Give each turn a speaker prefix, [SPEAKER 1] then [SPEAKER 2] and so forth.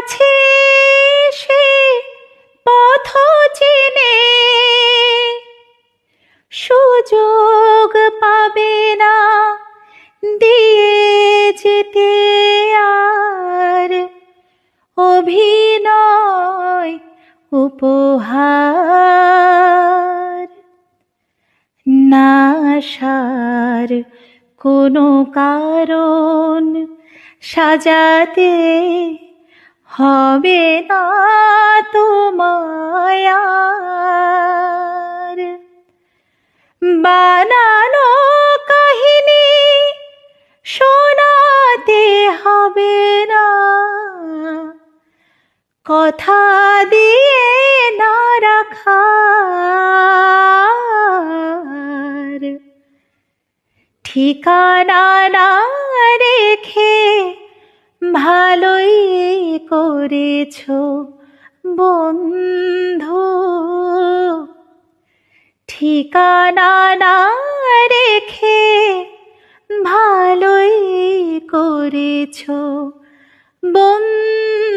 [SPEAKER 1] কাছে সে পথ চেনে। সুযোগ পাবে না দিয়ে যেতে আর। অভিনয় উপহার। নাশার কোনো কারণ সাজাতে হবে না তোমায় বানানো কাহিনী শোনাতে হবে না। কথা দিয়ে না রাখার ঠিকানা না রেখে ভালোই করেছ বন্ধু। ঠিকানা না রেখে ভালোই করেছ বন্ধু।